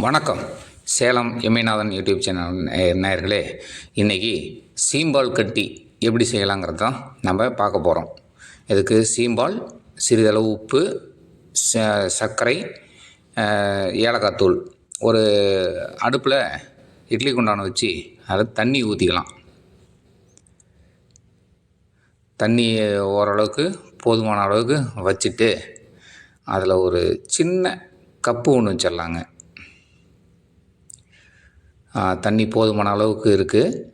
வணக்கம். Salem எம்ஏநாதன் YouTube channel நேயர்களே இன்றைக்கி சீம்பால் கட்டி எப்படி செய்யலாங்கிறது தான் நம்ம பார்க்க போகிறோம் இதுக்கு சீம்பால் சிறிதளவு உப்பு ச- சர்க்கரை ஏலக்காய் தூள் ஒரு அடுப்பில் இட்லி குண்டான வச்சு அதை தண்ணி ஊற்றிக்கலாம் தண்ணி ஓரளவுக்கு போதுமான அளவுக்கு வச்சுட்டு அதில் ஒரு சின்ன கப்பு ஒன்று வச்சிடலாங்க. தண்ணி போதுமான அளவுக்கு இருக்குது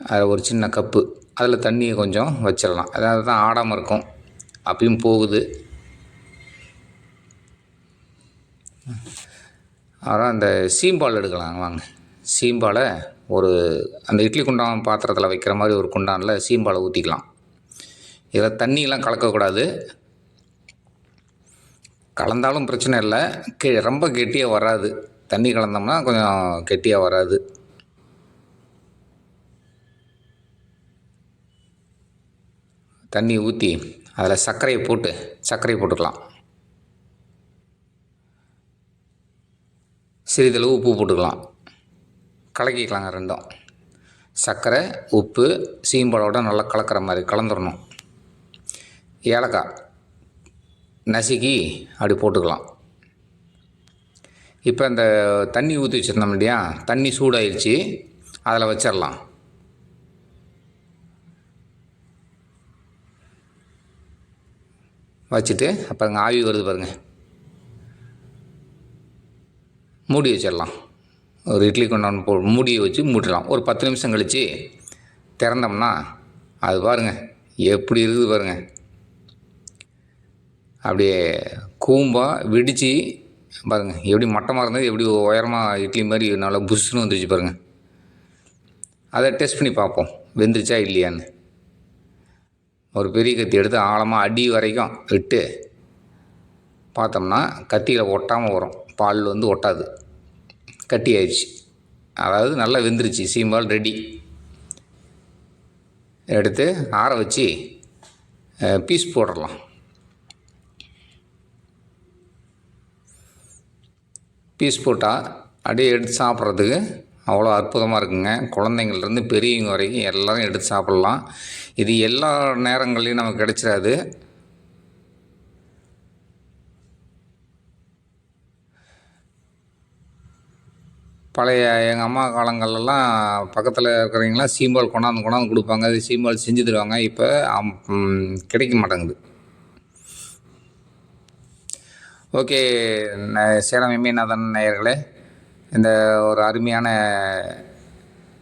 அதில் ஒரு சின்ன கப்பு. அதில் தண்ணியை கொஞ்சம் வச்சிடலாம். அதாவது தான் ஆடாமல் இருக்கும். அப்பயும் போகுது. அப்புறம் அந்த சீம்பால் எடுக்கலாம். வாங்க. சீம்பாலை ஒரு அந்த இட்லி குண்டான் பாத்திரத்தில் வைக்கிற மாதிரி ஒரு குண்டானில் சீம்பாலை ஊற்றிக்கலாம் இதில் தண்ணியெலாம் கலக்கக்கூடாது. கலந்தாலும் பிரச்சனை இல்லை. கே ரொம்ப கெட்டியாக வராது. தண்ணி கலந்தோம்னா கொஞ்சம் கெட்டியாக வராது. தண்ணி ஊற்றி அதில் சர்க்கரையை போட்டு சர்க்கரையை போட்டுக்கலாம். சிறிதளவு உப்பு போட்டுக்கலாம். கலக்கிக்கலாங்க ரெண்டும். சர்க்கரை உப்பு சீம்பாலோட நல்லா கலக்கிற மாதிரி கலந்துடணும் ஏலக்காய் நசுக்கி அப்படி போட்டுக்கலாம். இப்போ அந்த தண்ணி ஊற்றி வச்சுருந்தோம் இல்லையா? தண்ணி சூடாயிருச்சு. அதில் வச்சிடலாம் வச்சுட்டு அப்புறம் ஆவி வருது பாருங்கள் மூடி வச்சிடலாம் ஒரு இட்லி கொண்டாந்து போ மூடியை வச்சு மூடிடலாம். ஒரு பத்து நிமிஷம் கழித்து திறந்தோம்னா அது பாருங்க எப்படி இருக்குது பாருங்க. அப்படியே கூம்பாக வெடித்து பாருங்கள் எப்படி மட்டமாக இருந்தது எப்படி உயரமாக இட்லி மாதிரி நல்லா புஷ்ஷுன்னு வந்துருச்சு பாருங்கள் அதை டெஸ்ட் பண்ணி பார்ப்போம் வெந்துருச்சா இல்லையான்னு. ஒரு பெரிய கத்தி எடுத்து ஆழமாக அடி வரைக்கும் விட்டு பார்த்தோம்னா கத்தியில் ஒட்டாமல் வரும் பால் வந்து ஒட்டாது. கட்டி ஆயிடுச்சு. அதாவது நல்லா வெந்துருச்சு சீம்பால் ரெடி எடுத்து ஆற வச்சு பீஸ் போடலாம். பீஸ் போட்டால் அப்படியே எடுத்து சாப்பிட்றதுக்கு அவ்வளோ அற்புதமாக இருக்குங்க. குழந்தைங்கள்லேருந்து பெரியவங்க வரைக்கும் எல்லோரும் எடுத்து சாப்பிட்லாம். இது எல்லா நேரங்கள்லையும் நமக்கு கிடைச்சிடாது. பழைய எங்கள் அம்மா காலங்கள்லாம் பக்கத்தில் இருக்கிறவங்களாம் சீம்பால் கொண்டாந்து கொண்டாந்து கொடுப்பாங்க. அது சீம்பால் செஞ்சு தருவாங்க. இப்போ கிடைக்க மாட்டேங்குது. ஓகே ந- சேலம் எம்ஏநாதன் நேயர்களே இந்த ஒரு அருமையான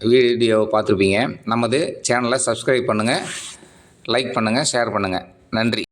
வீடியோவை பார்த்துருப்பீங்க. நமது சேனலை சப்ஸ்கிரைப் பண்ணுங்கள் லைக் பண்ணுங்கள் ஷேர் பண்ணுங்கள் நன்றி.